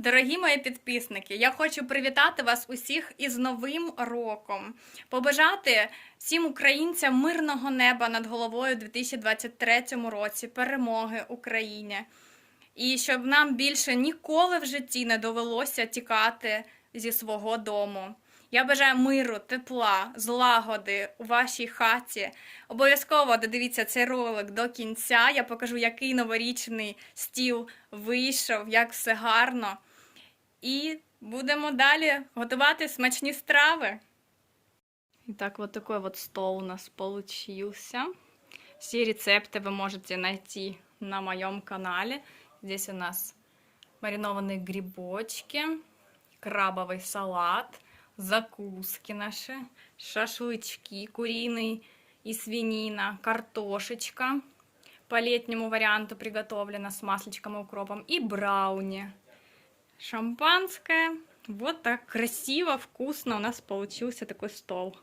Дорогі мої підписники, я хочу привітати вас усіх із Новим роком, побажати всім українцям мирного неба над головою у 2023 році, перемоги Україні, і щоб нам більше ніколи в житті не довелося тікати зі свого дому. Я бажаю миру, тепла, злагоди у вашій хаті. Обов'язково додивіться цей ролик до кінця. Я покажу, який новорічний стіл вийшов, як все гарно. І будемо далі готувати смачні страви. І так, вот такой вот стол у нас получился. Все рецепты вы можете найти на моем канале. Здесь у нас маринованные грибочки, крабовый салат, закуски наши, шашлычки куриный и свинина, картошечка по летнему варианту приготовлена с масличком и укропом и брауни. Шампанское. Вот так красиво, вкусно у нас получился такой стол.